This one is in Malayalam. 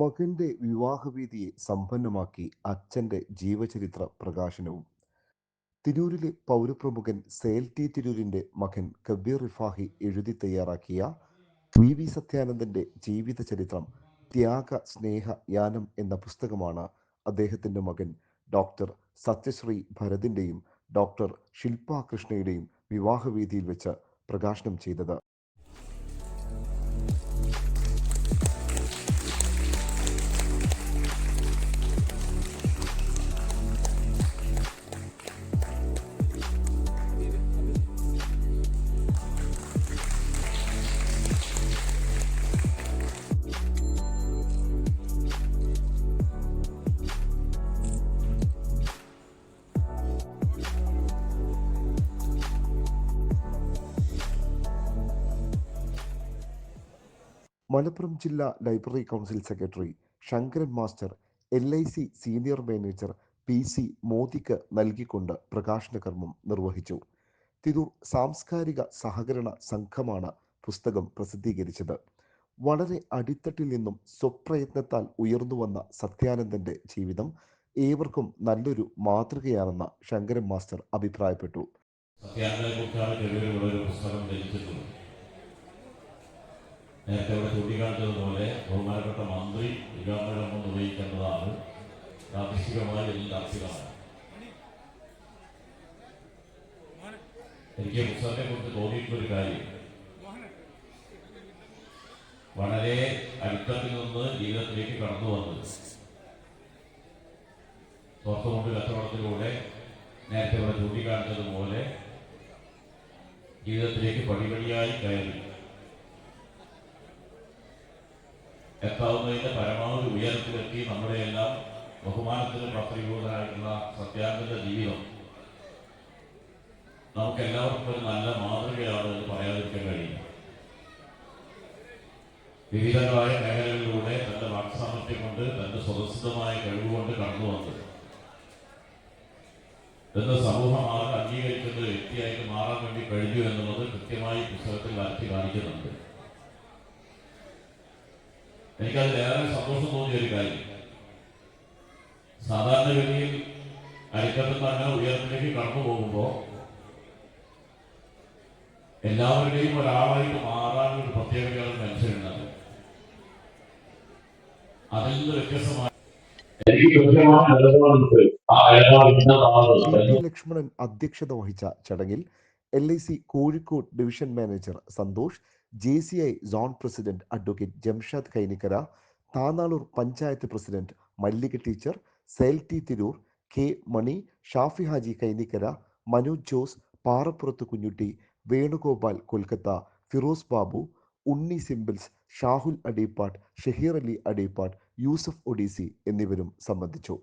മകന്റെ വിവാഹവേദിയെ സമ്പന്നമാക്കി അച്ഛന്റെ ജീവചരിത്ര പ്രകാശനവും. തിരൂരിലെ പൗരപ്രമുഖൻ സേൽ ടി തിരൂരിന്റെ മകൻ കബീർ റിഫാഹി എഴുതി തയ്യാറാക്കിയ വി വി സത്യാനന്ദന്റെ ജീവിത ചരിത്രം ത്യാഗ സ്നേഹ യാനം എന്ന പുസ്തകമാണ് അദ്ദേഹത്തിന്റെ മകൻ ഡോക്ടർ സത്യശ്രീ ഭരതിന്റെയും ഡോക്ടർ ശില്പ കൃഷ്ണയുടെയും വിവാഹവേദിയിൽ വെച്ച് പ്രകാശനം ചെയ്തത്. മലപ്പുറം ജില്ലാ library council secretary Sankaran master L I C senior manager P C മോദിക്ക് നൽകിക്കൊണ്ട് പ്രകാശന കർമ്മം നിർവഹിച്ചു. തിരൂർ സാംസ്കാരിക സഹകരണ സംഘമാണ് പുസ്തകം പ്രസിദ്ധീകരിച്ചത്. വളരെ അടിത്തട്ടിൽ നിന്നും സ്വപ്രയത്നത്താൽ ഉയർന്നു വന്ന സത്യാനന്ദന്റെ ജീവിതം ഏവർക്കും നല്ലൊരു മാതൃകയാണെന്ന് ശങ്കരൻ മാസ്റ്റർ അഭിപ്രായപ്പെട്ടു. സത്യാനന്ദൻ പുസ്തകം രചിച്ചിട്ടുള്ളത് നേരത്തെ ഇവിടെ ചൂണ്ടിക്കാണിച്ചതുപോലെ ബഹുമാനപ്പെട്ട മന്ത്രി ഉദ്ഘാടനം നിർവഹിക്കേണ്ടതാണ്. പ്രാദേശികമായ എല്ലാ അർത്ഥികമാണ് എനിക്ക് പുസ്തകത്തെ കുറിച്ച് തോന്നിയിട്ടുള്ള ഒരു കാര്യം. വളരെ അടുത്തത്തിൽ നിന്ന് ജീവിതത്തിലേക്ക് കടന്നു വന്നത് പുറത്തുകൊണ്ട് കച്ചവടത്തിലൂടെ നേരത്തെ ഇവിടെ ചൂണ്ടിക്കാണിച്ചതുപോലെ ജീവിതത്തിലേക്ക് പടിപടിയായി കയറി. എത്താവുന്നതിന്റെ പരമാവധി ഉയരത്തിലെത്തി നമ്മുടെ എല്ലാം ബഹുമാനത്തിന് പത്രീഭൂതനായിട്ടുള്ള സത്യാഗ്രഹ ജീവിതം. നമുക്ക് എല്ലാവർക്കും ഒരു നല്ല മാതൃകയാണ് എന്ന് പറയാതിരിക്കാൻ കഴിയും വിവിധങ്ങളായ മേഖലകളിലൂടെ തന്റെ വാക്സാമർത്ഥ്യം കൊണ്ട് തന്റെ സ്വതസിദ്ധമായ കഴിവുകൊണ്ട് കടന്നു വന്നത് എന്ന് സമൂഹം അംഗീകരിക്കുന്ന അംഗീകരിക്കുന്നത് വ്യക്തിയായിട്ട് മാറാൻ വേണ്ടി കഴിഞ്ഞു എന്നുള്ളത് കൃത്യമായി പുസ്തകത്തിൽ വരച്ച് കാണിക്കുന്നുണ്ട്. എനിക്കതിൽ ഏറെ സന്തോഷം തോന്നിയ ഒരു കാര്യം. സാധാരണഗതിയിൽ നിന്ന് തന്നെ ഉയരത്തിലേക്ക് കടന്നു പോകുമ്പോൾ എല്ലാവരുടെയും ഒരാളായിട്ട് മാറാൻ ഒരു പ്രത്യേകതയാണ് മനുഷ്യനുണ്ടാകും. അതിൽ നിന്ന് വ്യത്യസ്തമായി. ലക്ഷ്മണൻ അധ്യക്ഷത വഹിച്ച ചടങ്ങിൽ L I C Kozhikode division manager Santhosh J C I zone president advocate Jamshad Kainikkara Thanalur panchayat president Mallika teacher cell T Tirur K Mani Shafi Haji Kainikkara Manoj Jose Parappurath Kunjutty Venugopal Kolkata Firoz Babu Unni സിംബിൾസ് Shahul Adeeppatt Shaheer Ali Adeeppatt Yusuf Odyssey എന്നിവരും സംബന്ധിച്ചു.